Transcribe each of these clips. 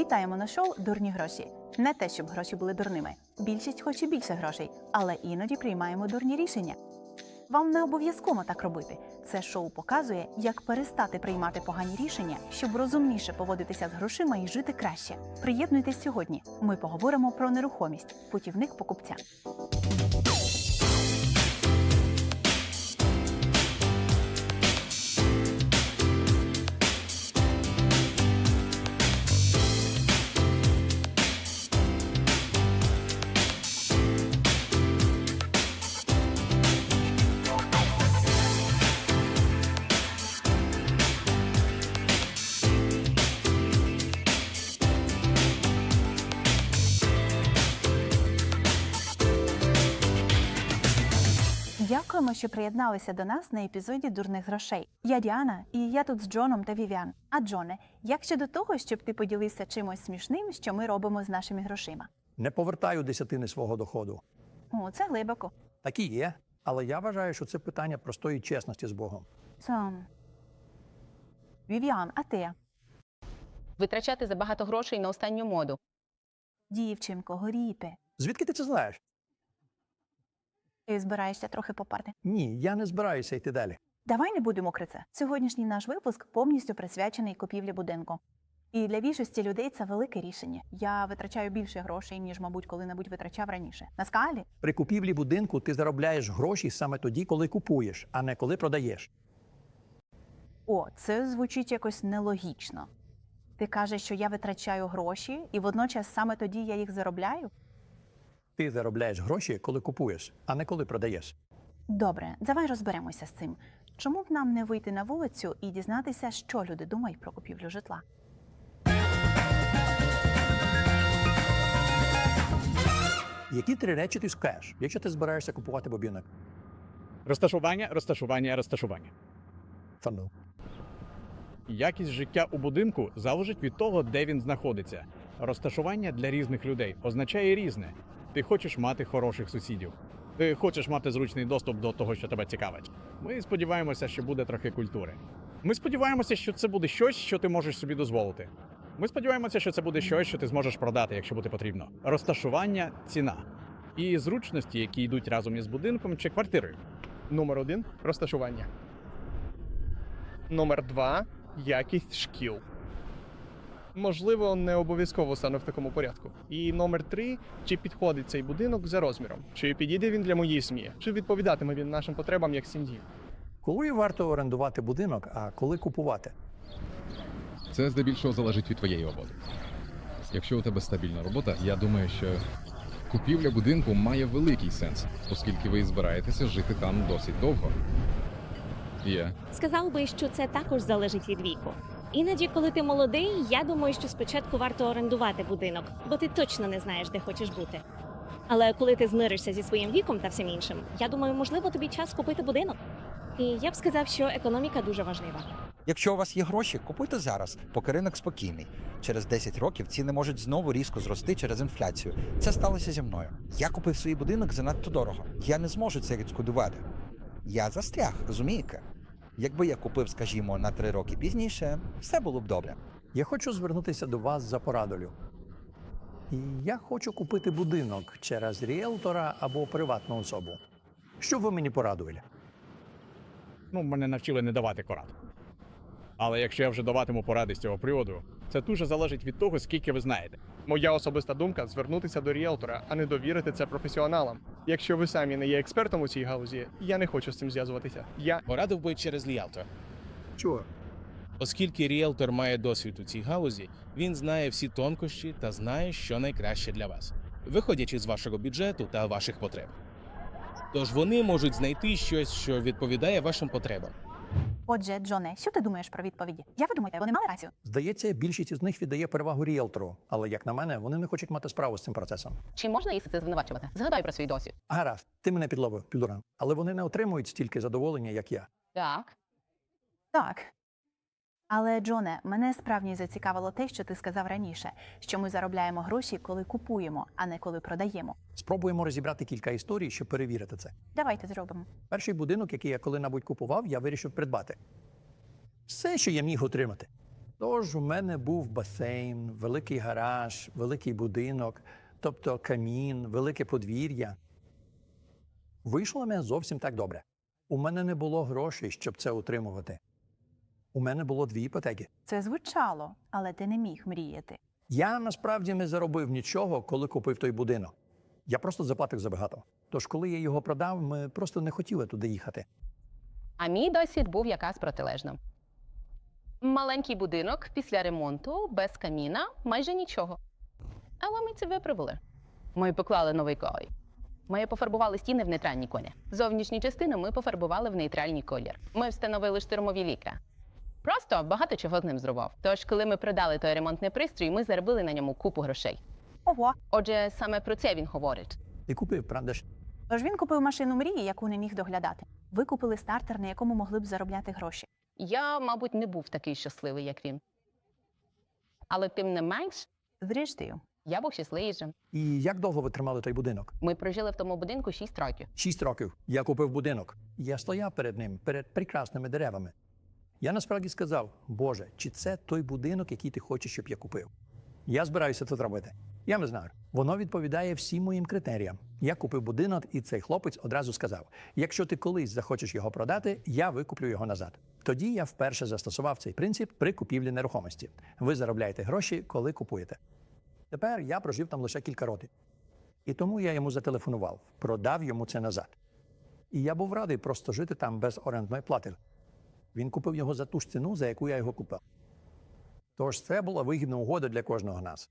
Вітаємо на шоу Дурні гроші. Не те, щоб гроші були дурними. Більшість хоче більше грошей, але іноді приймаємо дурні рішення. Вам не обов'язково так робити. Це шоу показує, як перестати приймати погані рішення, щоб розумніше поводитися з грошима і жити краще. Приєднуйтесь сьогодні. Ми поговоримо про нерухомість, путівник покупця. Дякуємо, що приєдналися до нас на епізоді дурних грошей. Я Діана, і я тут з Джоном та Вівіан. А Джоне, як щодо того, щоб ти поділився чимось смішним, що ми робимо з нашими грошима? Не повертаю десятини свого доходу. О, це глибоко. Так і є. Але я вважаю, що це питання простої чесності з Богом. Сам. Вівіан, а ти? витрачати забагато грошей на останню моду. Дівчинко, горіпе. Звідки ти це знаєш? Ти збираєшся трохи попарти? Ні, я не збираюся йти далі. Давай не будемо про це. Сьогоднішній наш випуск повністю присвячений купівлі будинку. І для більшості людей це велике рішення. Я витрачаю більше грошей, ніж, мабуть, коли-небудь витрачав раніше. На скалі При купівлі будинку ти заробляєш гроші саме тоді, коли купуєш, а не коли продаєш. О, це звучить якось нелогічно. Ти кажеш, що я витрачаю гроші, і водночас саме тоді я їх заробляю? Ти заробляєш гроші, коли купуєш, а не коли продаєш. Добре, давай розберемося з цим. Чому б нам не вийти на вулицю і дізнатися, що люди думають про купівлю житла? Які три речі ти скажеш, якщо ти збираєшся купувати будинок? Розташування, розташування, розташування. Та ну. Якість життя у будинку залежить від того, де він знаходиться. Розташування для різних людей означає різне. Ти хочеш мати хороших сусідів. Ти хочеш мати зручний доступ до того, що тебе цікавить. Ми сподіваємося, що буде трохи культури. Ми сподіваємося, що це буде щось, що ти можеш собі дозволити. Ми сподіваємося, що це буде щось, що ти зможеш продати, якщо буде потрібно. Розташування, ціна і зручності, які йдуть разом із будинком чи квартирою. Номер один розташування. Номер два якість шкіл. Можливо, не обов'язково саме в такому порядку. І номер три чи підходить цей будинок за розміром, чи підійде він для моєї сім'ї, чи відповідатиме він нашим потребам як сім'ї. Коли варто орендувати будинок, а коли купувати? Це здебільшого залежить від твоєї роботи. Якщо у тебе стабільна робота, я думаю, що купівля будинку має великий сенс, оскільки ви збираєтеся жити там досить довго. Є. Сказав би, що це також залежить від віку. Іноді, коли ти молодий, я думаю, що спочатку варто орендувати будинок, бо ти точно не знаєш, де хочеш бути. Але коли ти змиришся зі своїм віком та всім іншим, я думаю, можливо, тобі час купити будинок. І я б сказав, що економіка дуже важлива. Якщо у вас є гроші, купуйте зараз, поки ринок спокійний. Через 10 років ціни можуть знову різко зрости через інфляцію. Це сталося зі мною. Я купив свій будинок занадто дорого. Я не зможу це відшкодувати. Я застряг, розумієте? Якби я купив, скажімо, на три роки пізніше, все було б добре. Я хочу звернутися до вас за порадою. Я хочу купити будинок через ріелтора або приватну особу. Що ви мені порадували? Ну, мене навчили не давати порад. Але якщо я вже даватиму поради з цього приводу, це дуже залежить від того, скільки ви знаєте. Моя особиста думка звернутися до ріелтора, а не довірити це професіоналам. Якщо ви самі не є експертом у цій галузі, я не хочу з цим зв'язуватися. Я Порадив би через ріелтора. Чого? Оскільки ріелтор має досвід у цій галузі, він знає всі тонкощі та знає, що найкраще для вас, виходячи з вашого бюджету та ваших потреб. Тож вони можуть знайти щось, що відповідає вашим потребам. Отже, Джоне, що ти думаєш про відповіді? Як ви думаєте, вони мали рацію? Здається, більшість із них віддає перевагу ріелтору, але як на мене, вони не хочуть мати справу з цим процесом. Чи можна їх це звинувачувати? Згадай про свій досвід. Гаразд, ти мене підловив, підуран. Але вони не отримують стільки задоволення, як я. Так. Так. Але, Джоне, мене справді зацікавило те, що ти сказав раніше, що ми заробляємо гроші, коли купуємо, а не коли продаємо. Спробуємо розібрати кілька історій, щоб перевірити це. Давайте зробимо. Перший будинок, який я коли-небудь купував, я вирішив придбати. Все, що я міг отримати. Тож у мене був басейн, великий гараж, великий будинок, тобто камін, велике подвір'я. Вийшло мене зовсім так добре. У мене не було грошей, щоб це утримувати. У мене було дві іпотеки. Це звучало, але ти не міг мріяти. Я насправді не заробив нічого, коли купив той будинок. Я просто заплатив забагато. Тож, коли я його продав, ми просто не хотіли туди їхати. А мій досвід був якраз протилежним. Маленький будинок після ремонту, без каміна, майже нічого. Але ми це виправили. Ми поклали новий колір. Ми пофарбували стіни в нейтральні колі. Зовнішню частину ми пофарбували в нейтральний колір. Ми встановили штурмові вікна. Просто багато чого з ним зробив. Тож, коли ми продали той ремонтний пристрій, ми заробили на ньому купу грошей. Ого. Отже, саме про це він говорить. Ти купив, правда ж? Тож він купив машину мрії, яку не міг доглядати. Ви купили стартер, на якому могли б заробляти гроші. Я, мабуть, не був такий щасливий, як він. Але тим не менш, Зрештою, я був щасливішим. І як довго ви тримали той будинок? Ми прожили в тому будинку 6 років. Шість років. Я купив будинок. Я стояв перед ним, перед прекрасними деревами. Я насправді сказав: Боже, чи це той будинок, який ти хочеш, щоб я купив? Я збираюся це зробити. Я не знаю. Воно відповідає всім моїм критеріям. Я купив будинок, і цей хлопець одразу сказав: якщо ти колись захочеш його продати, я викуплю його назад. Тоді я вперше застосував цей принцип при купівлі нерухомості. Ви заробляєте гроші, коли купуєте. Тепер я прожив там лише кілька років. І тому я йому зателефонував, продав йому це назад. І я був радий просто жити там без орендної плати. Він купив його за ту ж ціну, за яку я його купив. Тож це була вигідна угода для кожного нас.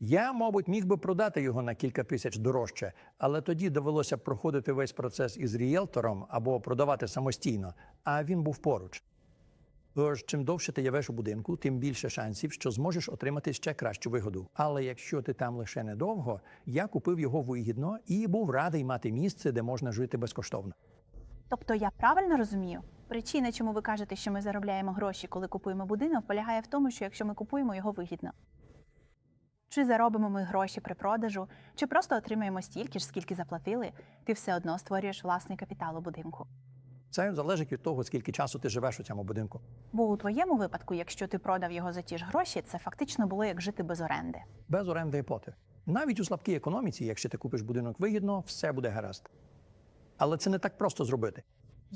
Я, мабуть, міг би продати його на кілька тисяч дорожче, але тоді довелося проходити весь процес із ріелтором або продавати самостійно, а він був поруч. Тож, чим довше ти явеш у будинку, тим більше шансів, що зможеш отримати ще кращу вигоду. Але якщо ти там лише недовго, я купив його вигідно і був радий мати місце, де можна жити безкоштовно. тобто я правильно розумію? Причина, чому ви кажете, що ми заробляємо гроші, коли купуємо будинок, полягає в тому, що якщо ми купуємо його вигідно. Чи заробимо ми гроші при продажу, чи просто отримаємо стільки ж, скільки заплатили, ти все одно створюєш власний капітал у будинку. Це залежить від того, скільки часу ти живеш у цьому будинку. Бо у твоєму випадку, якщо ти продав його за ті ж гроші, це фактично було як жити без оренди. без оренди і плати. Навіть у слабкій економіці, якщо ти купиш будинок вигідно, все буде гаразд. Але це не так просто зробити.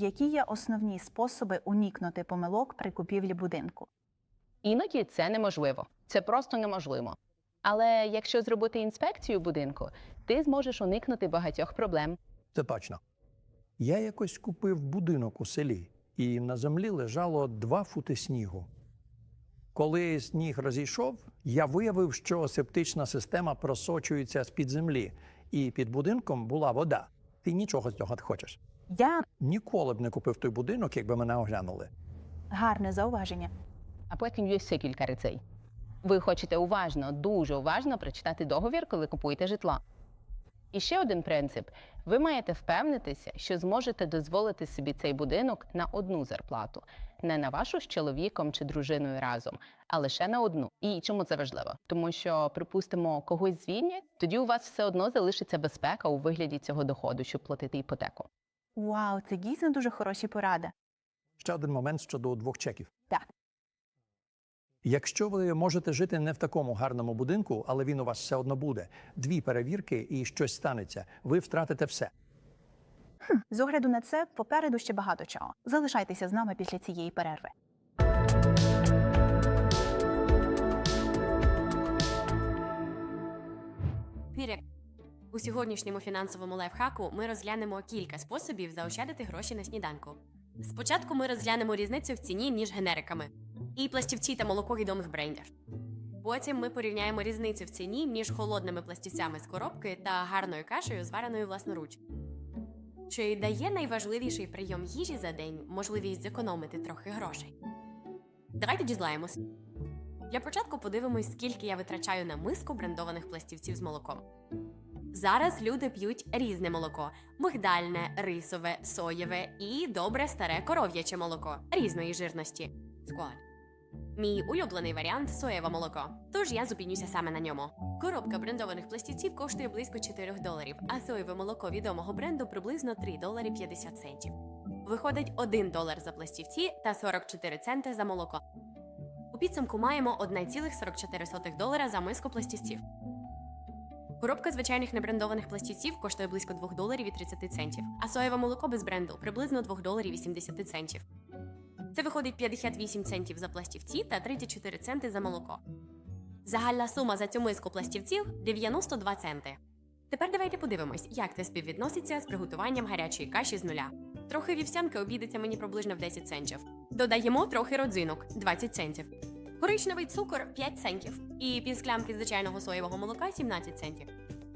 Які є основні способи уникнути помилок при купівлі будинку? Іноді це неможливо. Це просто неможливо. Але якщо зробити інспекцію будинку, ти зможеш уникнути багатьох проблем. Це точно. Я якось купив будинок у селі, і на землі лежало два фути снігу. Коли сніг розійшов, я виявив, що септична система просочується з-під землі, і під будинком була вода. Ти нічого з цього не хочеш. Я Ніколи б не купив той будинок, якби мене оглянули. гарне зауваження. А потім є ще кілька речей. Ви хочете уважно, дуже уважно прочитати договір, коли купуєте житло. І ще один принцип: ви маєте впевнитися, що зможете дозволити собі цей будинок на одну зарплату, не на вашу з чоловіком чи дружиною разом, а лише на одну. І чому це важливо? Тому що, припустимо, когось звільнять, тоді у вас все одно залишиться безпека у вигляді цього доходу, щоб платити іпотеку. Вау, це дійсно дуже хороші поради. Ще один момент щодо двох чеків. Так. Якщо ви можете жити не в такому гарному будинку, але він у вас все одно буде, дві перевірки і щось станеться, ви втратите все. З огляду на це попереду ще багато чого. Залишайтеся з нами після цієї перерви. Привіт! У сьогоднішньому фінансовому лайфхаку ми розглянемо кілька способів заощадити гроші на сніданку. Спочатку ми розглянемо різницю в ціні між генериками і пластівці та молоко відомих брендів. Потім ми порівняємо різницю в ціні між холодними пластівцями з коробки та гарною кашею, звареною власноруч. Чи дає найважливіший прийом їжі за день можливість зекономити трохи грошей? Давайте дізнаємось. Для початку подивимось, скільки я витрачаю на миску брендованих пластівців з молоком. Зараз люди п'ють різне молоко: мигдальне, рисове, соєве і добре старе коров'яче молоко різної жирності. Склад. Мій улюблений варіант соєве молоко. Тож я зупинюся саме на ньому. Коробка брендованих пластівців коштує близько 4 доларів, а соєве молоко відомого бренду приблизно 3 долари 50 центів. Виходить 1 долар за пластівці та 44 центи за молоко. У підсумку маємо 1,44 долара за миску пластівців. Коробка звичайних небрендованих пластівців коштує близько 2 доларів і 30 центів, а соєве молоко без бренду приблизно 2 доларів 80 центів. Це виходить 58 центів за пластівці та 34 центи за молоко. Загальна сума за цю миску пластівців 92 центи. Тепер давайте подивимось, як це співвідноситься з приготуванням гарячої каші з нуля. Трохи вівсянки обійдеться мені приблизно в 10 центів. Додаємо трохи родзинок 20 центів. Коричневий цукор 5 центів. І півсклянки звичайного соєвого молока 17 центів.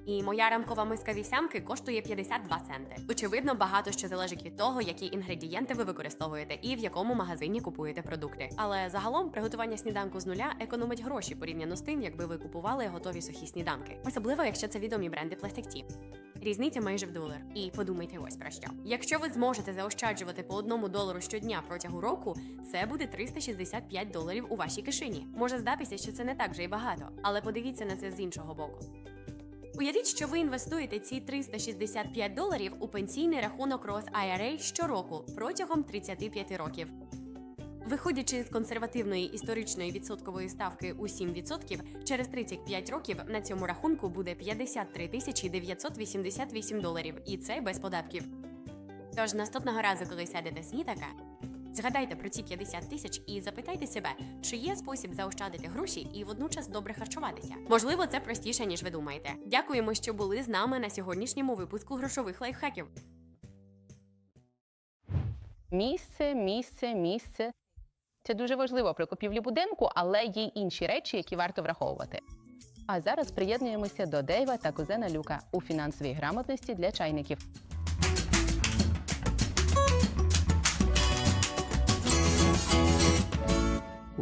І моя ранкова миска вівсянки коштує 52 центи. Очевидно, багато що залежить від того, які інгредієнти ви використовуєте і в якому магазині купуєте продукти. Але загалом приготування сніданку з нуля економить гроші порівняно з тим, якби ви купували готові сухі сніданки, особливо якщо це відомі бренди пластикті. Різниця майже в долар. І подумайте ось про що. Якщо ви зможете заощаджувати по одному долару щодня протягом року, це буде 365 доларів у вашій кишені. Може здатися, що це не так вже й багато, але подивіться на це з іншого боку. Уявіть, що ви інвестуєте ці 365 доларів у пенсійний рахунок Roth IRA щороку протягом 35 років. Виходячи з консервативної історичної відсоткової ставки у 7%, через 35 років на цьому рахунку буде 53 тисячі 988 доларів, і це без податків. Тож наступного разу, коли сядете снітака, згадайте про ці 50 тисяч і запитайте себе, чи є спосіб заощадити гроші і водночас добре харчуватися. Можливо, це простіше ніж ви думаєте. Дякуємо, що були з нами на сьогоднішньому випуску грошових лайфхаків. Місце, місце, місце. Це дуже важливо при купівлі будинку, але є інші речі, які варто враховувати. А зараз приєднуємося до Дейва та кузена Люка у фінансовій грамотності для чайників.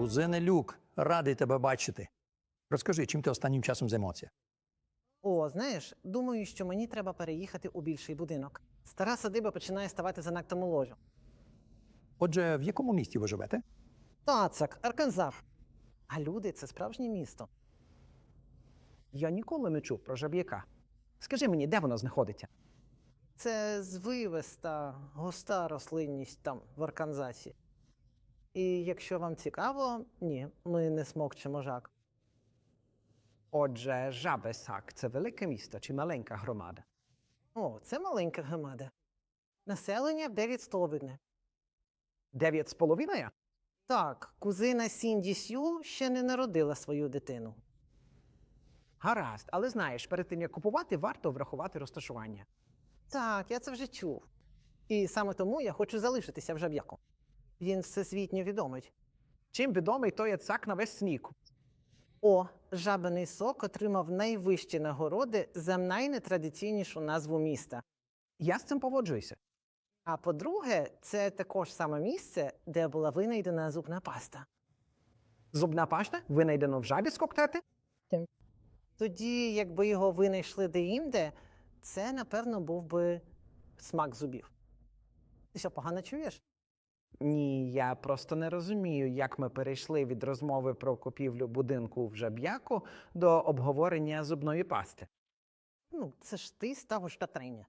Кузене Люк, радий тебе бачити. Розкажи, чим ти останнім часом займався? О, знаєш, думаю, що мені треба переїхати у більший будинок. Стара садиба починає ставати занадто молодою. Отже, в якому місті ви живете? Тацак, Арканзас. А люди це справжнє місто. Я ніколи не чув про жаб'яка. Скажи мені, де воно знаходиться? Це звивиста, густа рослинність там, в Арканзасі. І якщо вам цікаво, ні, ми не смокчемо жак. Отже, Жабесак це велике місто чи маленька громада? О, це маленька громада. Населення 9 столовини. Дев'ять з половиною? Так, кузина Сінді Сю ще не народила свою дитину. Гаразд, але знаєш, перед тим як купувати, варто врахувати розташування. Так, я це вже чув. І саме тому я хочу залишитися в жаб'яку. Він всесвітньо відомий. Чим відомий той яцак на весь сніг? О, жабиний сок отримав найвищі нагороди за найнетрадиційнішу назву міста. Я з цим погоджуюся. А по-друге, це також саме місце, де була винайдена зубна паста. Зубна пашта винайдено в жабі з коктети? Тоді, якби його винайшли деінде, це, напевно, був би смак зубів. Ти що, погано чуєш? Ні, я просто не розумію, як ми перейшли від розмови про купівлю будинку в жаб'яку до обговорення зубної пасти. Ну, це ж ти ставиш Катрині.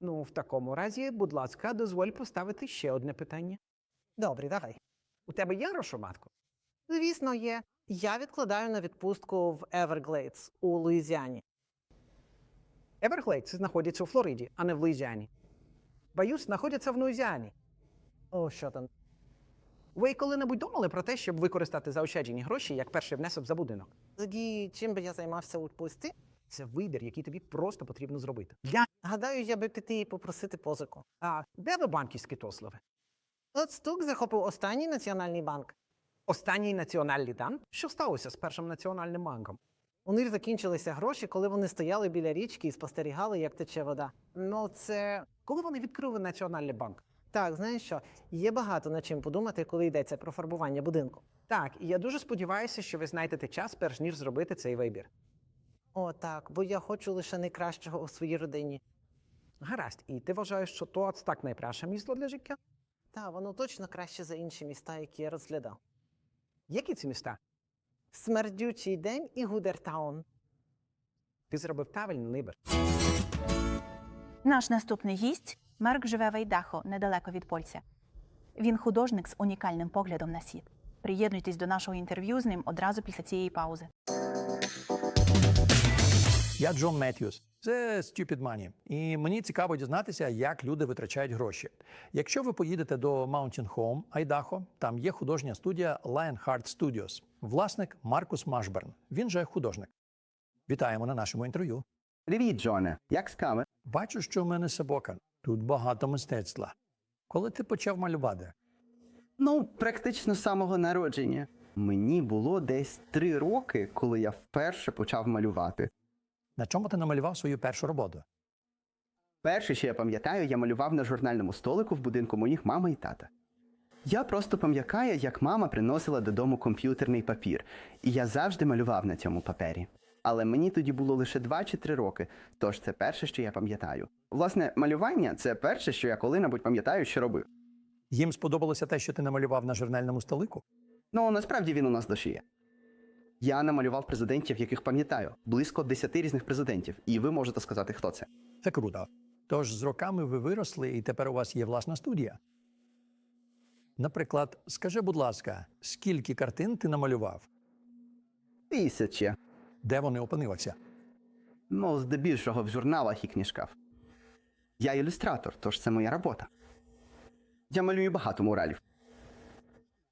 Ну, в такому разі, будь ласка, дозволь поставити ще одне питання. Добре, давай. У тебе є грошоматко? Звісно, є. Я відкладаю на відпустку в Everglades у Луїзіані. Еверглейдс знаходяться у Флориді, а не в Луїзіані. Боюсь, знаходяться в Луїзіані. О, що там? Ви коли-небудь думали про те, щоб використати заощаджені гроші як перший внесок за будинок? Тоді чим би я займався у відпустці? Це вибір, який тобі просто потрібно зробити. Я... Гадаю, я би піти і попросити позику. А де ви банківські тослови? От стук захопив останній національний банк. Останній національний дан? Що сталося з першим національним банком? У них закінчилися гроші, коли вони стояли біля річки і спостерігали, як тече вода. Ну, це коли вони відкрили національний банк? Так, знаєш що? Є багато над чим подумати, коли йдеться про фарбування будинку. Так, і я дуже сподіваюся, що ви знайдете час, перш ніж зробити цей вибір. О, так, бо я хочу лише найкращого у своїй родині. Гаразд, і ти вважаєш, що то так найкраще місто для життя? Та, воно точно краще за інші міста, які я розглядав. Які ці міста? Смердючий день і Гудертаун. Ти зробив правильний вибір. Наш наступний гість Марк живе в Айдахо, недалеко від Польця. Він художник з унікальним поглядом на світ. Приєднуйтесь до нашого інтерв'ю з ним одразу після цієї паузи. Я Джон Меттьюс. Це Stupid Money. І мені цікаво дізнатися, як люди витрачають гроші. Якщо ви поїдете до Mountain Home, Айдахо, там є художня студія Lionheart Studios. Власник Маркус Машберн. Він же художник. Вітаємо на нашому інтерв'ю. Привіт, Джоне. Як справи? Бачу, що в мене собака. Тут багато мистецтва. Коли ти почав малювати? Ну, практично з самого народження. Мені було десь три роки, коли я вперше почав малювати. На чому ти намалював свою першу роботу? Перше, що я пам'ятаю, я малював на журнальному столику в будинку моїх мами і тата. Я просто пам'ятаю, як мама приносила додому комп'ютерний папір, і я завжди малював на цьому папері. Але мені тоді було лише 2 чи 3 роки, тож це перше, що я пам'ятаю. Власне, малювання це перше, що я коли-небудь пам'ятаю, що робив. Їм сподобалося те, що ти намалював на журнальному столику? Ну, насправді він у нас є. Я намалював президентів, яких пам'ятаю, близько 10 різних президентів, і ви можете сказати, хто це. Це круто. Тож з роками ви виросли, і тепер у вас є власна студія. Наприклад, скажи, будь ласка, скільки картин ти намалював? Тисячі. Де вони опинилися? Ну, здебільшого в журналах і книжках. Я ілюстратор, тож це моя робота. Я малюю багато муралів.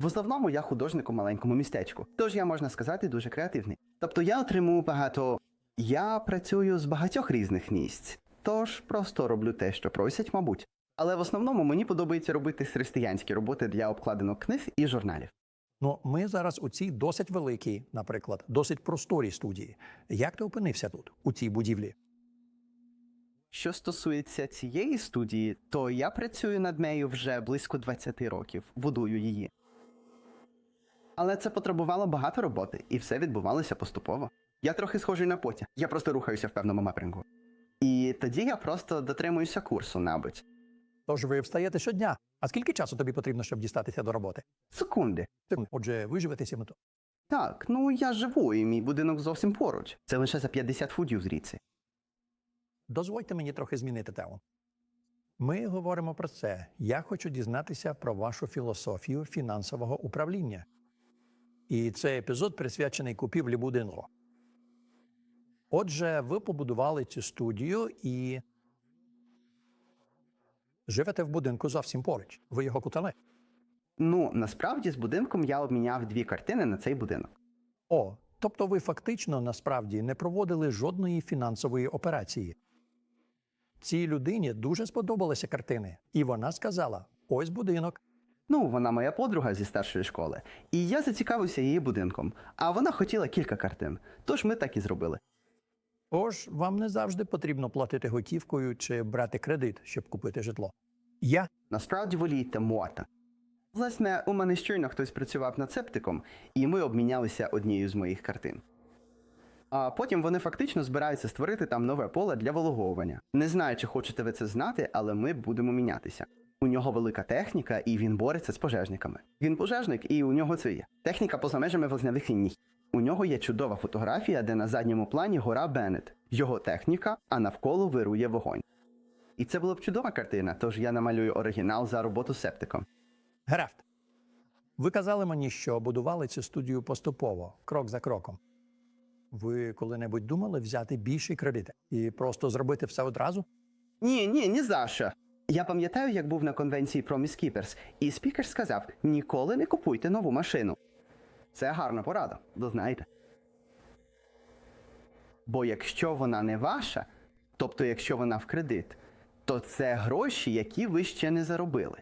В основному я художник у маленькому містечку, тож я можна сказати дуже креативний. Тобто я отримую багато. Я працюю з багатьох різних місць, тож просто роблю те, що просять, мабуть. Але в основному мені подобається робити християнські роботи для обкладинок книг і журналів. Ну, ми зараз у цій досить великій, наприклад, досить просторій студії. Як ти опинився тут, у цій будівлі? Що стосується цієї студії, то я працюю над нею вже близько 20 років, будую її. Але це потребувало багато роботи, і все відбувалося поступово. Я трохи схожий на потя, я просто рухаюся в певному напрямку. І тоді я просто дотримуюся курсу, набуть. Тож ви встаєте щодня. А скільки часу тобі потрібно, щоб дістатися до роботи? Секунди. Отже, ви живете. Так, ну я живу, і мій будинок зовсім поруч. Це лише за 50 футів звідси. Дозвольте мені трохи змінити тему. Ми говоримо про це. Я хочу дізнатися про вашу філософію фінансового управління. І цей епізод присвячений купівлі будинку. Отже, ви побудували цю студію і живете в будинку зовсім поруч. Ви його кутали. Ну, насправді з будинком я обміняв дві картини на цей будинок. О, тобто ви фактично насправді не проводили жодної фінансової операції. Цій людині дуже сподобалися картини, і вона сказала: ось будинок. Ну, вона моя подруга зі старшої школи, і я зацікавився її будинком, а вона хотіла кілька картин. Тож ми так і зробили. Тож вам не завжди потрібно платити готівкою чи брати кредит, щоб купити житло. Я Насправді волієте мота. Власне, у мене щойно хтось працював над септиком, і ми обмінялися однією з моїх картин. А потім вони фактично збираються створити там нове поле для вологовування. Не знаю, чи хочете ви це знати, але ми будемо мінятися. У нього велика техніка, і він бореться з пожежниками. Він пожежник, і у нього це є. Техніка поза межами вогневих ліній. У нього є чудова фотографія, де на задньому плані гора Беннет, його техніка, а навколо вирує вогонь. І це була б чудова картина, тож я намалюю оригінал за роботу септиком. Графт. Ви казали мені, що будували цю студію поступово, крок за кроком. Ви коли-небудь думали взяти більший кредит і просто зробити все одразу? Ні, ні, ні за що. Я пам'ятаю, як був на конвенції Promise Keepers, і спікер сказав: ніколи не купуйте нову машину. Це гарна порада, ви знаєте. Бо якщо вона не ваша, тобто якщо вона в кредит, то це гроші, які ви ще не заробили.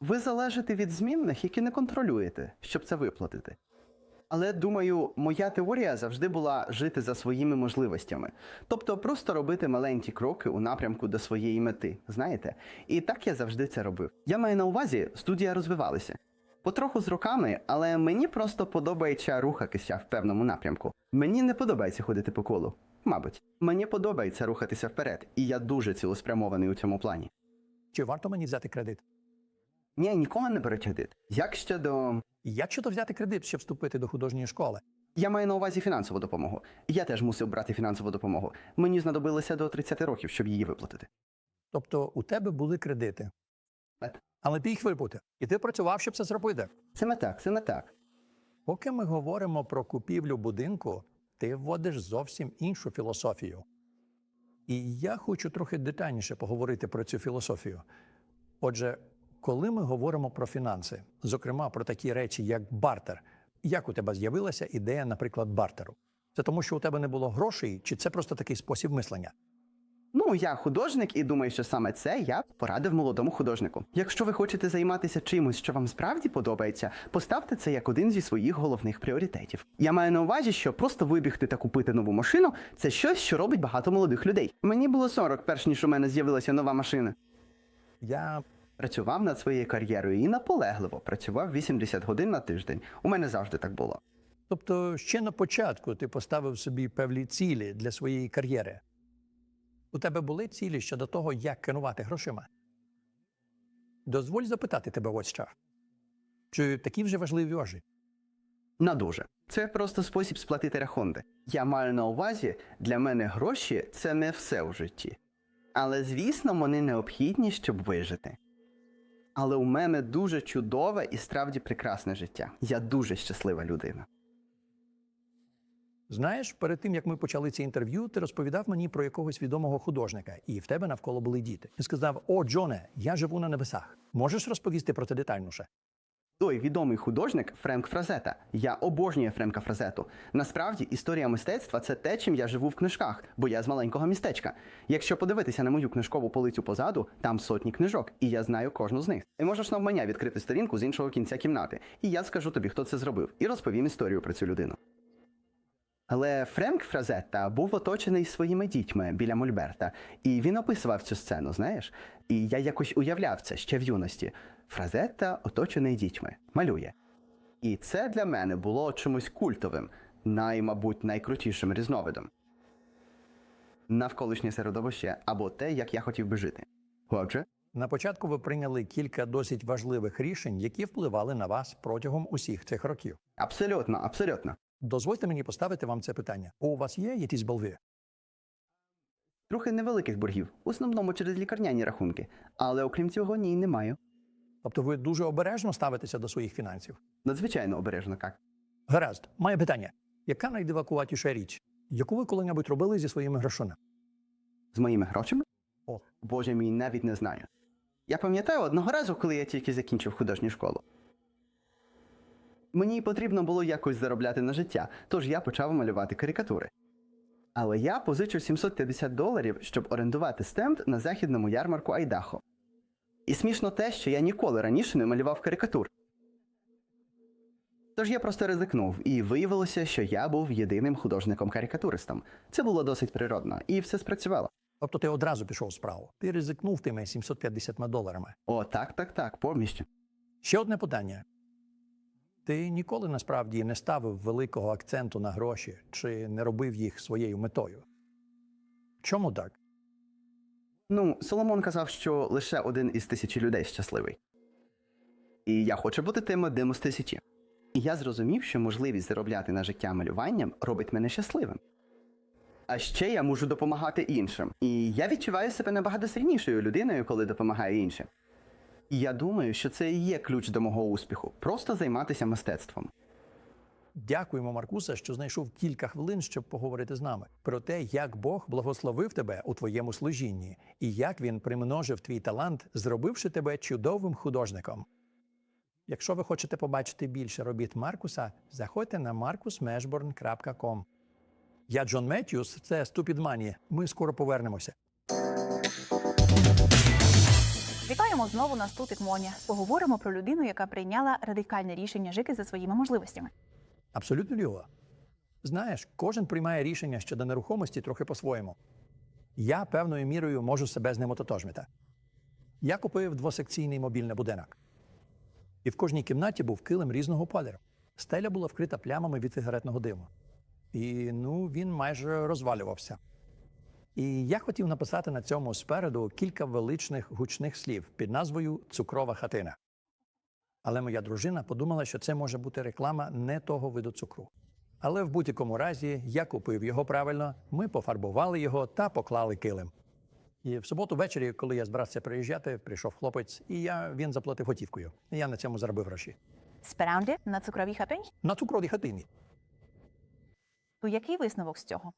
Ви залежите від змінних, які не контролюєте, щоб це виплатити. Але думаю, моя теорія завжди була жити за своїми можливостями, тобто просто робити маленькі кроки у напрямку до своєї мети, знаєте? І так я завжди це робив. Я маю на увазі, студія розвивалася. Потроху з роками, але мені просто подобається рухатися в певному напрямку. Мені не подобається ходити по колу. Мабуть, мені подобається рухатися вперед, і я дуже цілеспрямований у цьому плані. Чи варто мені взяти кредит? Ні, ніколи не беру кредит. Як щодо. Як щодо взяти кредит, щоб вступити до художньої школи? Я маю на увазі фінансову допомогу. Я теж мусив брати фінансову допомогу. Мені знадобилося до 30 років, щоб її виплатити. Тобто у тебе були кредити. Але ти їх випутав. І ти працював, щоб це зробити. Це не так, це не так. Поки ми говоримо про купівлю будинку, ти вводиш зовсім іншу філософію. І я хочу трохи детальніше поговорити про цю філософію. Отже, коли ми говоримо про фінанси, зокрема про такі речі, як бартер, як у тебе з'явилася ідея, наприклад, бартеру? Це тому, що у тебе не було грошей, чи це просто такий спосіб мислення? Ну, я художник і думаю, що саме це я порадив молодому художнику. Якщо ви хочете займатися чимось, що вам справді подобається, поставте це як один зі своїх головних пріоритетів. Я маю на увазі, що просто вибігти та купити нову машину це щось, що робить багато молодих людей. Мені було 40, перш ніж у мене з'явилася нова машина. Я працював над своєю кар'єрою і наполегливо працював 80 годин на тиждень. У мене завжди так було. Тобто ще на початку ти поставив собі певні цілі для своєї кар'єри. У тебе були цілі щодо того, як керувати грошима? Дозволь запитати тебе ось що. Чи такі вже важливі важі? На дуже. Це просто спосіб сплатити рахунки. Я маю на увазі, для мене гроші це не все в житті. Але звісно, вони необхідні, щоб вижити. Але у мене дуже чудове і справді прекрасне життя. Я дуже щаслива людина. Знаєш, перед тим як ми почали це інтерв'ю, ти розповідав мені про якогось відомого художника, і в тебе навколо були діти. Ти сказав: О, Джоне, я живу на небесах. Можеш розповісти про це детальніше? Той відомий художник Френк Фразета. Я обожнюю Френка Фразету. Насправді, історія мистецтва це те, чим я живу в книжках, бо я з маленького містечка. Якщо подивитися на мою книжкову полицю позаду, там сотні книжок, і я знаю кожну з них. І можеш навмання відкрити сторінку з іншого кінця кімнати, і я скажу тобі, хто це зробив, і розповім історію про цю людину. Але Френк Фразетта був оточений своїми дітьми біля Мольберта, і він описував цю сцену, знаєш? І я якось уявляв це ще в юності. Фразетта оточений дітьми, малює. І це для мене було чимось культовим, най, мабуть, найкрутішим різновидом. Навколишнє середовище або те, як я хотів би жити. Отже, На початку ви прийняли кілька досить важливих рішень, які впливали на вас протягом усіх цих років. абсолютно, абсолютно. Дозвольте мені поставити вам це питання. У вас є якісь болви? Трохи невеликих боргів, в основному через лікарняні рахунки. Але окрім цього, ні, не маю. Тобто ви дуже обережно ставитеся до своїх фінансів? Надзвичайно обережно так. Гаразд, моє питання: яка найдивакуватіша річ, яку ви коли-небудь робили зі своїми грошима? З моїми грошима? О. Боже мій, навіть не знаю. Я пам'ятаю одного разу, коли я тільки закінчив художню школу. Мені потрібно було якось заробляти на життя, тож я почав малювати карикатури. Але я позичив 750 доларів, щоб орендувати стенд на західному ярмарку Айдахо. І смішно те, що я ніколи раніше не малював карикатур. Тож я просто ризикнув, і виявилося, що я був єдиним художником-карикатуристом. Це було досить природно, і все спрацювало. Тобто ти одразу пішов в справу. Ти ризикнув тими 750 доларами. О, так, так, так, повністю. Ще одне питання. Ти ніколи насправді не ставив великого акценту на гроші чи не робив їх своєю метою? Чому так? Ну, Соломон казав, що лише один із тисячі людей щасливий. І я хочу бути тим одним з тисячі. І я зрозумів, що можливість заробляти на життя малюванням робить мене щасливим. А ще я можу допомагати іншим. І я відчуваю себе набагато сильнішою людиною, коли допомагаю іншим. І я думаю, що це і є ключ до мого успіху просто займатися мистецтвом. Дякуємо, Маркусе, що знайшов кілька хвилин, щоб поговорити з нами про те, як Бог благословив тебе у твоєму служінні і як він примножив твій талант, зробивши тебе чудовим художником. Якщо ви хочете побачити більше робіт Маркуса, заходьте на markusmeshburn.com. Я Джон Меттьюс, це Money. Ми скоро повернемося. Вітаємо знову на Ступік Моні. Поговоримо про людину, яка прийняла радикальне рішення жити за своїми можливостями. Абсолютно ліво. Знаєш, кожен приймає рішення щодо нерухомості трохи по-своєму. Я певною мірою можу себе з ним ототожнити. Я купив двосекційний мобільний будинок. І в кожній кімнаті був килим різного кольору. Стеля була вкрита плямами від сигаретного диму. І ну, він майже розвалювався. І я хотів написати на цьому спереду кілька величних гучних слів під назвою Цукрова хатина. Але моя дружина подумала, що це може бути реклама не того виду цукру. Але в будь-якому разі я купив його правильно, ми пофарбували його та поклали килим. І в суботу ввечері, коли я збирався приїжджати, прийшов хлопець, і я, він заплатив готівкою. Я на цьому заробив гроші. Справді, на цукровій хатині? На цукровій хатині. То який висновок з цього?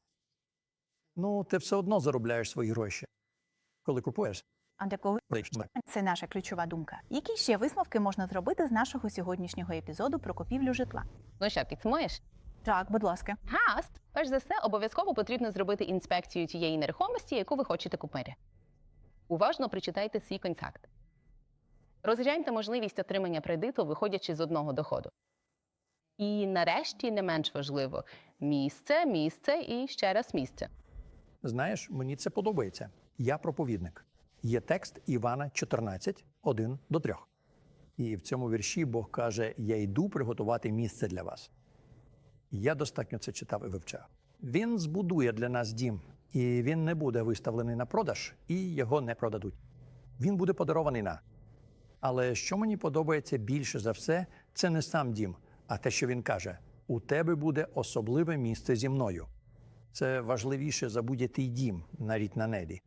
Ну, ти все одно заробляєш свої гроші. Коли купуєш, Антико, це наша ключова думка. Які ще висновки можна зробити з нашого сьогоднішнього епізоду про купівлю житла? Ну що, підсумуєш? Так, будь ласка. Гаразд. Перш за все, обов'язково потрібно зробити інспекцію тієї нерухомості, яку ви хочете купити. Уважно прочитайте свій контракт. Розгляньте можливість отримання кредиту, виходячи з одного доходу. І нарешті, не менш важливо, місце, місце і ще раз місце. Знаєш, мені це подобається. Я проповідник. Є текст Івана 14, 1 до 3. І в цьому вірші Бог каже: Я йду приготувати місце для вас. Я достатньо це читав і вивчав. Він збудує для нас дім, і він не буде виставлений на продаж, і його не продадуть. Він буде подарований на. Але що мені подобається більше за все, це не сам дім, а те, що він каже: у тебе буде особливе місце зі мною. Це важливіше за будь-який дім, навіть на небі.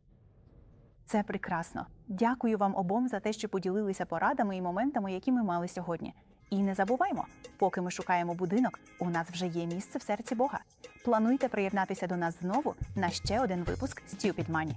Це прекрасно. Дякую вам обом за те, що поділилися порадами і моментами, які ми мали сьогодні. І не забуваймо, поки ми шукаємо будинок, у нас вже є місце в серці Бога. Плануйте приєднатися до нас знову на ще один випуск Stupid Money.